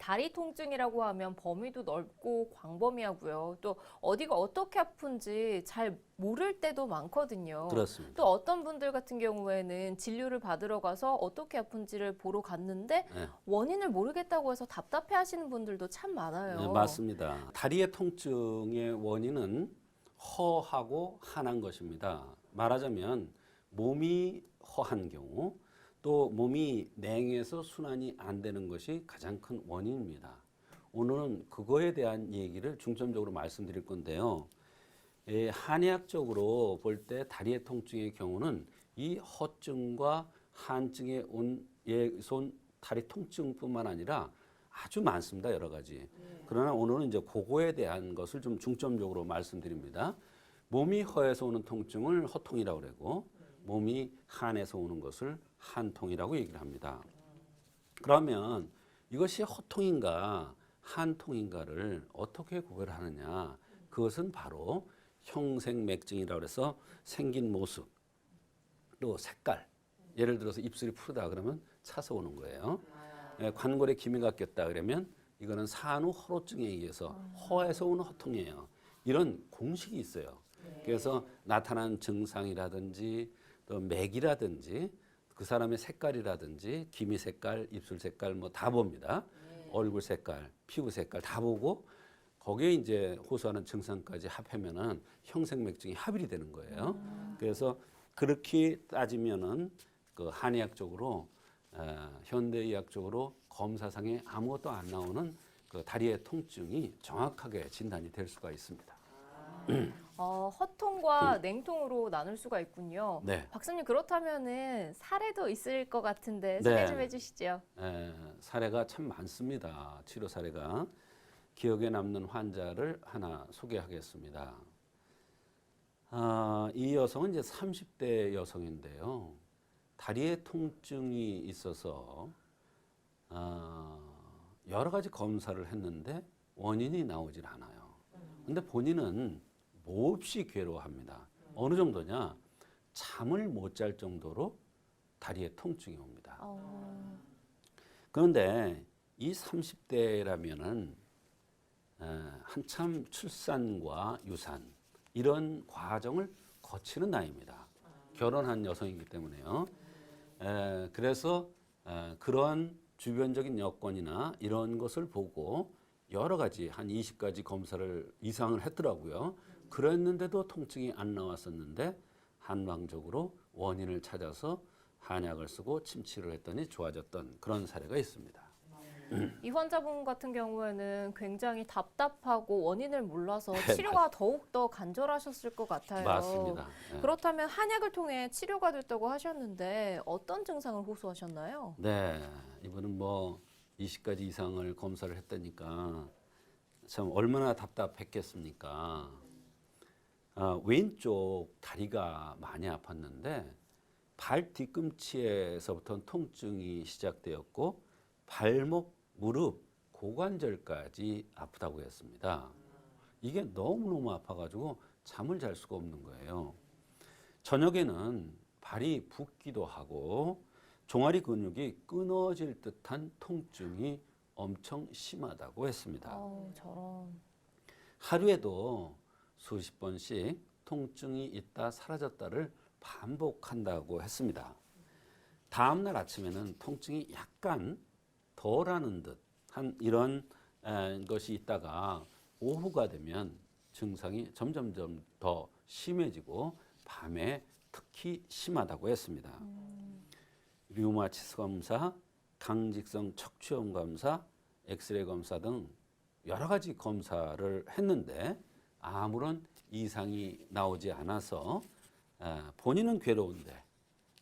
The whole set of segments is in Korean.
다리 통증이라고 하면 범위도 넓고 광범위하고요. 또 어디가 어떻게 아픈지 잘 모를 때도 많거든요. 그렇습니다. 또 어떤 분들 같은 경우에는 진료를 받으러 가서 어떻게 아픈지를 보러 갔는데 네. 원인을 모르겠다고 해서 답답해 하시는 분들도 참 많아요. 네, 맞습니다. 다리의 통증의 원인은 허하고 한한 것입니다. 말하자면 몸이 허한 경우 또 몸이 냉해서 순환이 안 되는 것이 가장 큰 원인입니다. 오늘은 그거에 대한 얘기를 중점적으로 말씀드릴 건데요. 예, 한의학적으로 볼 때 다리의 통증의 경우는 이 허증과 한증에 온 예손 다리 통증뿐만 아니라 아주 많습니다 여러 가지. 그러나 오늘은 이제 그거에 대한 것을 좀 중점적으로 말씀드립니다. 몸이 허에서 오는 통증을 허통이라고 그러고 몸이 한에서 오는 것을 한통이라고 얘기를 합니다. 그러면 이것이 허통인가 한통인가를 어떻게 구별하느냐? 그것은 바로 형생맥증이라고 해서 생긴 모습 또 색깔 예를 들어서 입술이 푸르다 그러면 차서 오는 거예요. 예, 관골에 기미가 꼈다 그러면 이거는 산후 허로증에 의해서 허에서 오는 허통이에요. 이런 공식이 있어요. 그래서 나타난 증상이라든지 또 맥이라든지 그 사람의 색깔이라든지 기미 색깔, 입술 색깔 뭐 다 봅니다. 얼굴 색깔, 피부 색깔 다 보고 거기에 이제 호소하는 증상까지 합하면은 형생맥증이 합일이 되는 거예요. 그래서 그렇게 따지면은 그 한의학적으로 어, 현대의학적으로 검사상에 아무것도 안 나오는 그 다리의 통증이 정확하게 진단이 될 수가 있습니다. 어, 허통과 냉통으로 나눌 수가 있군요. 네. 박사님 그렇다면은 사례도 있을 것 같은데 네. 소개 좀 해주시죠. 에, 사례가 참 많습니다. 치료 사례가 기억에 남는 환자를 하나 소개하겠습니다. 아, 이 여성은 이제 30대 여성인데요. 다리에 통증이 있어서 아, 여러 가지 검사를 했는데 원인이 나오질 않아요. 근데 본인은 몹시 괴로워합니다. 어느 정도냐? 잠을 못 잘 정도로 다리에 통증이 옵니다. 어, 그런데 이 30대라면은 한참 출산과 유산 이런 과정을 거치는 나이입니다. 결혼한 여성이기 때문에요. 에, 그래서 에, 그런 주변적인 여건이나 이런 것을 보고 여러 가지 한 20가지 검사를 이상을 했더라고요. 그랬는데도 통증이 안 나왔었는데 한방적으로 원인을 찾아서 한약을 쓰고 침치를 했더니 좋아졌던 그런 사례가 있습니다. 이 환자분 같은 경우에는 굉장히 답답하고 원인을 몰라서 네, 치료가 더욱 더 간절하셨을 것 같아요. 맞습니다. 예. 그렇다면 한약을 통해 치료가 됐다고 하셨는데 어떤 증상을 호소하셨나요? 네, 이분은 뭐 20가지 이상을 검사를 했다니까 참 얼마나 답답했겠습니까? 아, 왼쪽 다리가 많이 아팠는데 발 뒤꿈치에서부터 통증이 시작되었고 발목, 무릎, 고관절까지 아프다고 했습니다. 이게 너무너무 아파가지고 잠을 잘 수가 없는 거예요. 저녁에는 발이 붓기도 하고 종아리 근육이 끊어질 듯한 통증이 엄청 심하다고 했습니다. 어, 저런. 하루에도 수십 번씩 통증이 있다 사라졌다를 반복한다고 했습니다. 다음 날 아침에는 통증이 약간 덜하는 듯한 이런 에, 것이 있다가 오후가 되면 증상이 점점점 더 심해지고 밤에 특히 심하다고 했습니다. 류마티스 검사, 강직성 척추염 검사, 엑스레이 검사 등 여러 가지 검사를 했는데 아무런 이상이 나오지 않아서 아, 본인은 괴로운데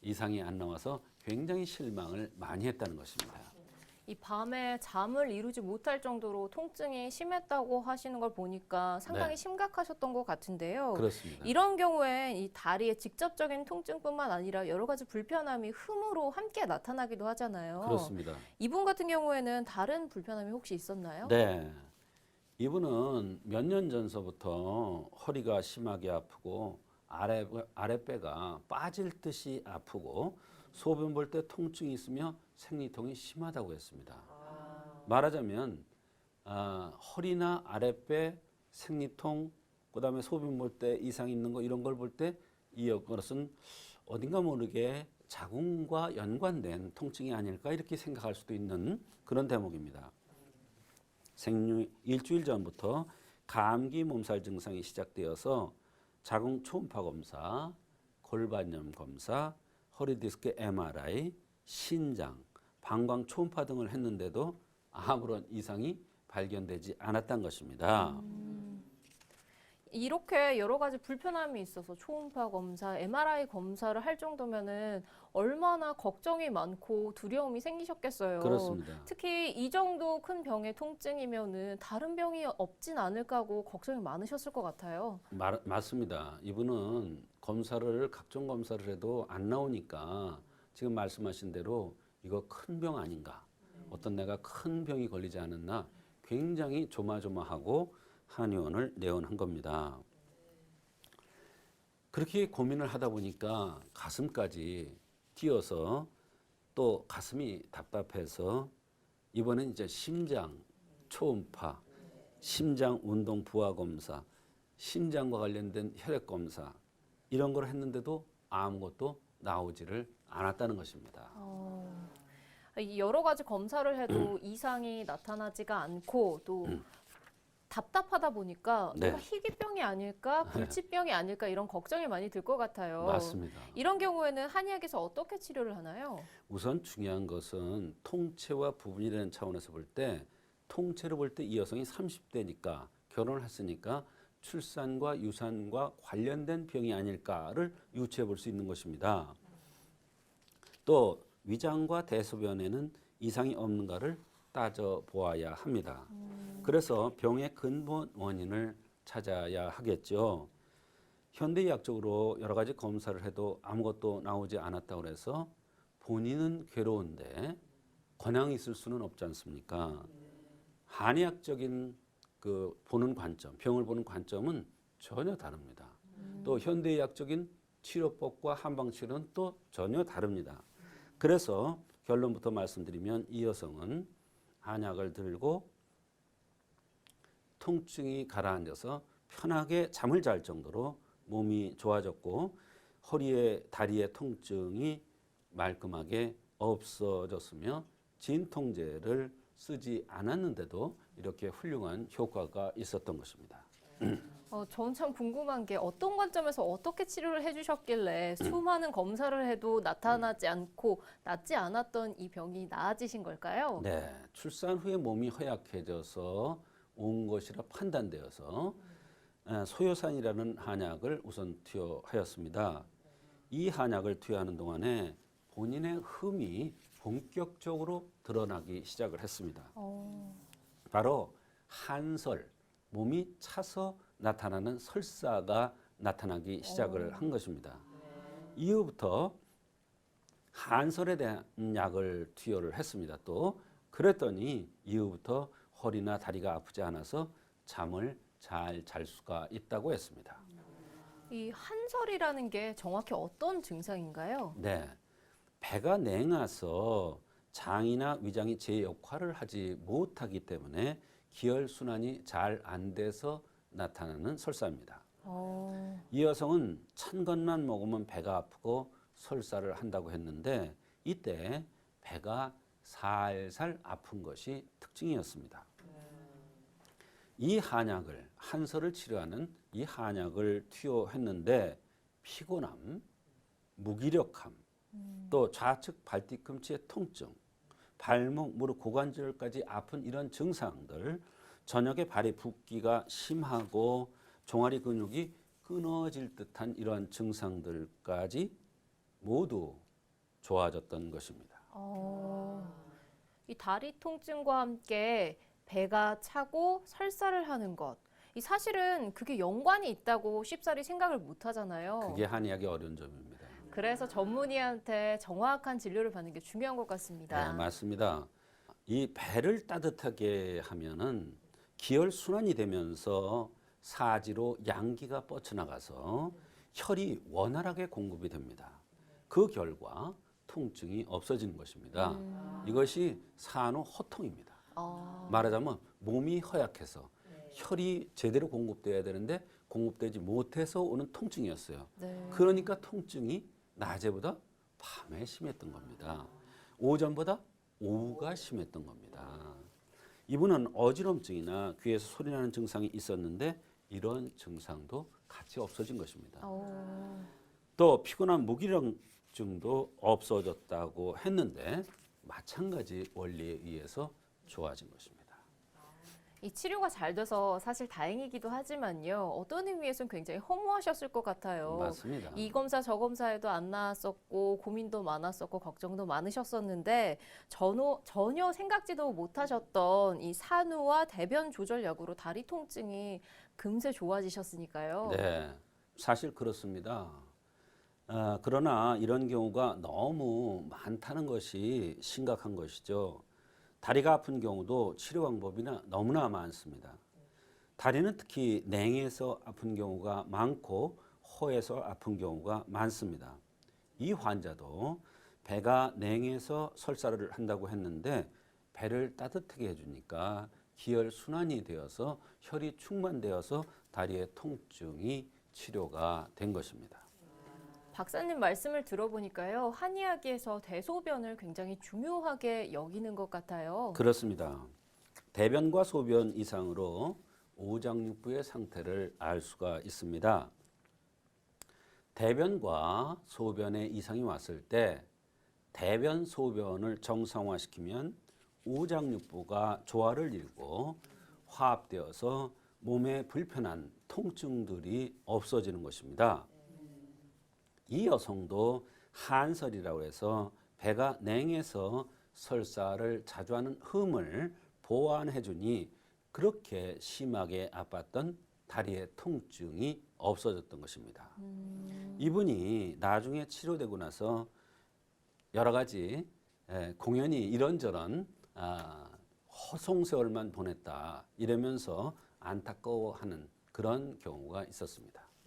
이상이 안 나와서 굉장히 실망을 많이 했다는 것입니다. 이 밤에 잠을 이루지 못할 정도로 통증이 심했다고 하시는 걸 보니까 상당히 네. 심각하셨던 것 같은데요. 그렇습니다. 이런 경우에 이 다리의 직접적인 통증뿐만 아니라 여러 가지 불편함이 흠으로 함께 나타나기도 하잖아요. 그렇습니다. 이분 같은 경우에는 다른 불편함이 혹시 있었나요? 네. 이분은 몇 년 전서부터 허리가 심하게 아프고 아래 아랫배가 빠질 듯이 아프고 소변 볼 때 통증이 있으며 생리통이 심하다고 했습니다. 말하자면 아, 허리나 아랫배, 생리통, 그다음에 소변 볼 때 이상 있는 거 이런 걸 볼 때 이 것은 어딘가 모르게 자궁과 연관된 통증이 아닐까 이렇게 생각할 수도 있는 그런 대목입니다. 생류 일주일 전부터 감기 몸살 증상이 시작되어서 자궁 초음파 검사, 골반염 검사, 허리 디스크 MRI, 신장, 방광 초음파 등을 했는데도 아무런 이상이 발견되지 않았던 것입니다. 이렇게 여러 가지 불편함이 있어서 초음파 검사, MRI 검사를 할 정도면은 얼마나 걱정이 많고 두려움이 생기셨겠어요. 그렇습니다. 특히 이 정도 큰 병의 통증이면은 다른 병이 없진 않을까 하고 걱정이 많으셨을 것 같아요. 말, 맞습니다. 이분은 검사를 각종 검사를 해도 안 나오니까 지금 말씀하신 대로 이거 큰 병 아닌가? 어떤 내가 큰 병이 걸리지 않았나? 굉장히 조마조마하고 한의원을 내원한 겁니다. 그렇게 고민을 하다 보니까 가슴까지 뛰어서 또 가슴이 답답해서 이번엔 이제 심장 초음파, 심장 운동 부하 검사, 심장과 관련된 혈액 검사 이런 걸 했는데도 아무것도 나오지를 않았다는 것입니다. 어, 이 여러 가지 검사를 해도 이상이 나타나지가 않고 또 답답하다 보니까 네. 내가 희귀병이 아닐까, 불치병이 아닐까 이런 걱정이 많이 들 것 같아요. 맞습니다. 이런 경우에는 한의학에서 어떻게 치료를 하나요? 우선 중요한 것은 통체와 부분이라는 차원에서 볼 때 통체로 볼 때 이 여성이 30대니까 결혼을 했으니까 출산과 유산과 관련된 병이 아닐까를 유추해 볼 수 있는 것입니다. 또 위장과 대소변에는 이상이 없는가를 따져 보아야 합니다. 그래서 병의 근본 원인을 찾아야 하겠죠. 현대의학적으로 여러 가지 검사를 해도 아무것도 나오지 않았다고 해서 본인은 괴로운데 권양이 있을 수는 없지 않습니까? 한의학적인 그 보는 관점, 병을 보는 관점은 전혀 다릅니다. 또 현대의학적인 치료법과 한방치료는 또 전혀 다릅니다. 그래서 결론부터 말씀드리면 이 여성은 한약을 들고 통증이 가라앉아서 편하게 잠을 잘 정도로 몸이 좋아졌고 허리에 다리의 통증이 말끔하게 없어졌으며 진통제를 쓰지 않았는데도 이렇게 훌륭한 효과가 있었던 것입니다. 어, 전 참 궁금한 게 어떤 관점에서 어떻게 치료를 해주셨길래 수많은 검사를 해도 나타나지 않고 낫지 않았던 이 병이 나아지신 걸까요? 네, 출산 후에 몸이 허약해져서 온 것이라 판단되어서 에, 소요산이라는 한약을 우선 투여하였습니다. 이 한약을 투여하는 동안에 본인의 흠이 본격적으로 드러나기 시작을 했습니다. 어, 바로 한설, 몸이 차서 나타나는 설사가 나타나기 시작을 한 것입니다. 이후부터 한설에 대한 약을 투여를 했습니다. 또 그랬더니 이후부터 허리나 다리가 아프지 않아서 잠을 잘 잘 수가 있다고 했습니다. 이 한설이라는 게 정확히 어떤 증상인가요? 네. 배가 냉아서 장이나 위장이 제 역할을 하지 못하기 때문에 기혈 순환이 잘 안 돼서 나타나는 설사입니다. 어, 이 여성은 찬 것만 먹으면 배가 아프고 설사를 한다고 했는데 이때 배가 살살 아픈 것이 특징이었습니다. 이 한약을 한설을 치료하는 이 한약을 투여했는데 피곤함, 무기력함, 또 좌측 발뒤꿈치의 통증, 발목, 무릎, 고관절까지 아픈 이런 증상들, 저녁에 발이 붓기가 심하고 종아리 근육이 끊어질 듯한 이러한 증상들까지 모두 좋아졌던 것입니다. 어, 이 다리 통증과 함께 배가 차고 설사를 하는 것. 이 사실은 그게 연관이 있다고 쉽사리 생각을 못 하잖아요. 그게 한의학의 어려운 점입니다. 그래서 전문의한테 정확한 진료를 받는 게 중요한 것 같습니다. 네, 맞습니다. 이 배를 따뜻하게 하면은 기혈 순환이 되면서 사지로 양기가 뻗쳐나가서 혈이 원활하게 공급이 됩니다. 그 결과 통증이 없어지는 것입니다. 이것이 산후 호통입니다. 아. 말하자면 몸이 허약해서 혈이 제대로 공급돼야 되는데 공급되지 못해서 오는 통증이었어요. 네. 그러니까 통증이 낮에보다 밤에 심했던 겁니다. 오전보다 오후가 심했던 겁니다. 이분은 어지럼증이나 귀에서 소리나는 증상이 있었는데 이런 증상도 같이 없어진 것입니다. 어. 또 피곤한 무기력증도 없어졌다고 했는데 마찬가지 원리에 의해서 좋아진 것입니다. 이 치료가 잘 돼서 사실 다행이기도 하지만요. 어떤 의미에서는 굉장히 허무하셨을 것 같아요. 맞습니다. 이 검사 저 검사에도 안 나왔었고 고민도 많았었고 걱정도 많으셨었는데 전혀, 전혀 생각지도 못하셨던 이 산후와 대변 조절 약으로 다리 통증이 금세 좋아지셨으니까요. 네, 사실 그렇습니다. 아, 그러나 이런 경우가 너무 많다는 것이 심각한 것이죠. 다리가 아픈 경우도 치료 방법이나 너무나 많습니다. 다리는 특히 냉에서 아픈 경우가 많고 허에서 아픈 경우가 많습니다. 이 환자도 배가 냉해서 설사를 한다고 했는데 배를 따뜻하게 해주니까 기혈 순환이 되어서 혈이 충만되어서 다리의 통증이 치료가 된 것입니다. 박사님 말씀을 들어보니까요. 한의학에서 대소변을 굉장히 중요하게 여기는 것 같아요. 그렇습니다. 대변과 소변 이상으로 오장육부의 상태를 알 수가 있습니다. 대변과 소변에 이상이 왔을 때 대변 소변을 정상화시키면 오장육부가 조화를 이루고 화합되어서 몸에 불편한 통증들이 없어지는 것입니다. 이 여성도 한설이라고 해서 배가 냉해서 설사를 자주 하는 흠을 보완해 주니 그렇게 심하게 아팠던 다리의 통증이 없어졌던 것입니다. 이분이 나중에 치료되고 나서 여러 가지 에, 공연이 이런저런 아, 허송세월만 보냈다 이러면서 안타까워하는 그런 경우가 있었습니다.